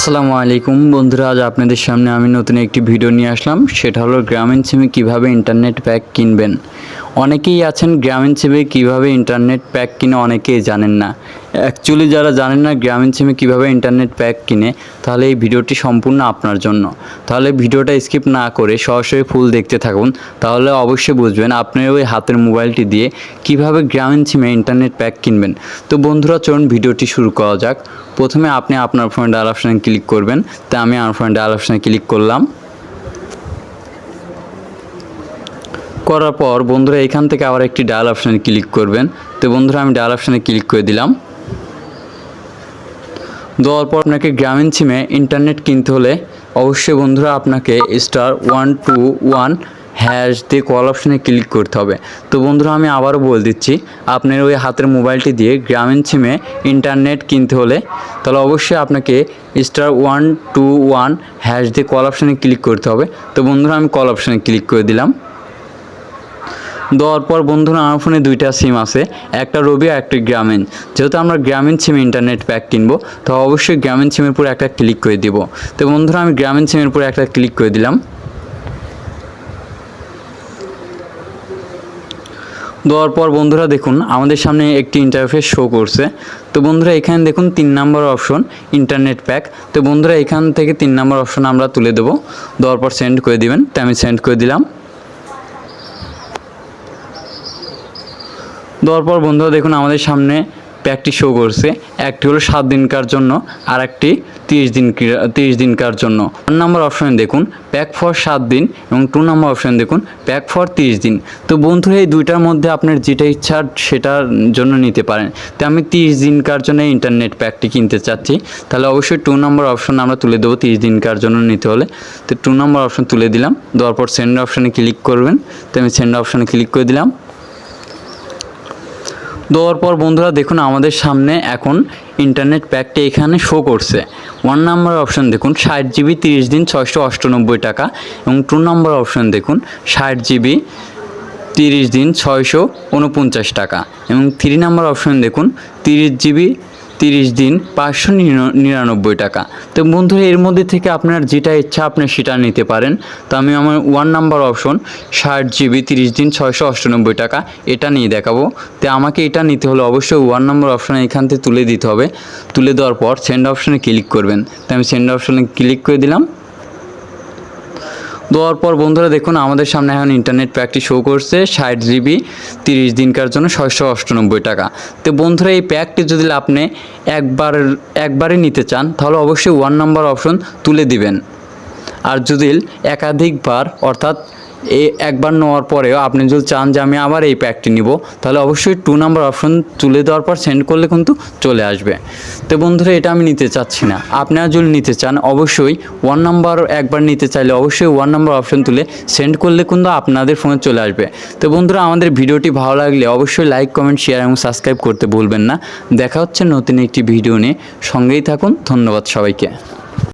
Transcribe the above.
আসসালামু আলাইকুম। বন্ধুরা, আজ আপনাদের সামনে আমি নতুন একটি ভিডিও নিয়ে আসলাম। সেটা হলো গ্রামীণ সিমে কীভাবে ইন্টারনেট প্যাক কিনবেন। অনেকেই আছেন গ্রামীণ সিমে কীভাবে ইন্টারনেট প্যাক কিনে অনেকেই জানেন না। অ্যাকচুয়ালি যারা জানেন না গ্রামীণ সিমে কীভাবে ইন্টারনেট প্যাক কিনে, তাহলে এই ভিডিওটি সম্পূর্ণ আপনার জন্য। তাহলে ভিডিওটা স্কিপ না করে সরাসরি ফুল দেখতে থাকুন। তাহলে অবশ্যই বুঝবেন আপনি ওই হাতের মোবাইলটি দিয়ে কীভাবে গ্রামীণ সিমে ইন্টারনেট প্যাক কিনবেন। তো বন্ধুরা, চলুন ভিডিওটি শুরু করা যাক। প্রথমে আপনি আপনার ফোনে ডায়াল অপশানে ক্লিক করবেন। তা আমি আমার ফোনে ডায়াল অপশানে ক্লিক করলাম। করার পর বন্ধুরা, এখান থেকে আবার একটি ডায়াল অপশানে ক্লিক করবেন। তো বন্ধুরা, আমি ডায়াল অপশানে ক্লিক করে দিলাম। দেওয়ার পর আপনাকে গ্রামীণ সিমে ইন্টারনেট কিনতে হলে অবশ্যই বন্ধুরা আপনাকে star one two one hash দিয়ে কল অপশানে ক্লিক করতে হবে। তো বন্ধুরা আমি আবারও বলে দিচ্ছি, আপনার ওই হাতের মোবাইলটি দিয়ে গ্রামীণ সিমে ইন্টারনেট কিনতে হলে তাহলে অবশ্যই আপনাকে star one two one hash দিয়ে কল অপশানে ক্লিক করতে হবে। তো বন্ধুরা আমি কল অপশানে ক্লিক করে দিলাম। দেওয়ার পর বন্ধুরা আমার ফোনে দুইটা সিম আছে, একটা রবি আর একটা গ্রামীণ। যেহেতু আমরা গ্রামীণ সিম ইন্টারনেট প্যাক কিনবো, তো অবশ্যই গ্রামীণ সিমের উপরে একটা ক্লিক করে দিব। তো বন্ধুরা আমি গ্রামীণ সিমের উপরে একটা ক্লিক করে দিলাম। দেওয়ার পর বন্ধুরা দেখুন, আমাদের সামনে একটি ইন্টারফেস শো করছে। তো বন্ধুরা এখানে দেখুন তিন নাম্বার অপশন ইন্টারনেট প্যাক তো বন্ধুরা এখান থেকে তিন নম্বর অপশন আমরা তুলে দেবো। দেওয়ার পর সেন্ড করে দিবেন, তো আমি সেন্ড করে দিলাম। দেওয়ার পর বন্ধুরা দেখুন আমাদের সামনে প্যাকটি শো করছে। একটি হলো সাত দিনকার জন্য আর একটি তিরিশ দিন তিরিশ দিনকার জন্য। ওয়ান নাম্বার অপশানে দেখুন প্যাক ফর সাত দিন এবং টু নাম্বার অপশানে দেখুন প্যাক ফর তিরিশ দিন। তো বন্ধুরা এই দুইটার মধ্যে আপনার যেটা ইচ্ছা সেটার জন্য নিতে পারেন। তো আমি তিরিশ দিনকার জন্য ইন্টারনেট প্যাকটি কিনতে চাচ্ছি। তাহলে অবশ্যই টু নাম্বার অপশন আমরা তুলে দেবো তিরিশ দিনকার জন্য নিতে হলে। তো টু নাম্বার অপশন তুলে দিলাম, দেওয়ার পর সেন্ড অপশানে ক্লিক করবেন। তো আমি সেন্ড অপশানে ক্লিক করে দিলাম। দেওয়ার পর বন্ধুরা দেখুন আমাদের সামনে এখন ইন্টারনেট প্যাকটি এখানে শো করছে। ওয়ান নাম্বার অপশন দেখুন, ষাট জিবি তিরিশ দিন, ছয়শো অষ্টানব্বই টাকা। এবং টু নাম্বার অপশন দেখুন, ষাট জিবি তিরিশ দিন, ছয়শো উনপঞ্চাশ টাকা। এবং থ্রি নাম্বার অপশন দেখুন, তিরিশ জিবি তিরিশ দিন পাঁচশো নিরা- নিরানব্বই টাকা। তো বন্ধুরা, এর মধ্যে থেকে আপনার যেটা ইচ্ছা আপনি সেটা নিতে পারেন। তো আমি আমার ওয়ান নাম্বার অপশন ষাট জিবি তিরিশ দিন, ছয়শো অষ্টানব্বই টাকা, এটা নিয়ে দেখাবো। তো আমাকে এটা নিতে হলে অবশ্যই ওয়ান নাম্বার অপশান এখান থেকে তুলে দিতে হবে। তুলে দেওয়ার পর সেন্ড অপশানে ক্লিক করবেন। তো আমি সেন্ড অপশানে ক্লিক করে দিলাম। দেওয়ার পর বন্ধুরা দেখুন, আমাদের সামনে এখন ইন্টারনেট প্যাকটি শো করছে, ষাট জিবি তিরিশ দিনকার জন্য ছয়শো অষ্টানব্বই টাকা। তো বন্ধুরা, এই প্যাকটি যদি আপনি একবার একবারে নিতে চান, তাহলে অবশ্যই ওয়ান নাম্বার অপশন তুলে দিবেন। আর যদি একাধিকবার, অর্থাৎ এই একবার নেওয়ার পরেও আপনি যদি চান যে আমি আবার এই প্যাকটি নিব, তাহলে অবশ্যই টু নাম্বার অপশন তুলে দেওয়ার পর সেন্ড করলে কিন্তু চলে আসবে। তো বন্ধুরা, এটা আমি নিতে চাচ্ছি না। আপনারা যদি নিতে চান, অবশ্যই ওয়ান নাম্বার একবার নিতে চাইলে অবশ্যই ওয়ান নাম্বার অপশন তুলে সেন্ড করলে কিন্তু আপনাদের ফোনে চলে আসবে। তো বন্ধুরা, আমাদের ভিডিওটি ভালো লাগলে অবশ্যই লাইক কমেন্ট শেয়ার এবং সাবস্ক্রাইব করতে ভুলবেন না। দেখা হচ্ছে নতুন একটি ভিডিও নিয়ে। সঙ্গেই থাকুন, ধন্যবাদ সবাইকে।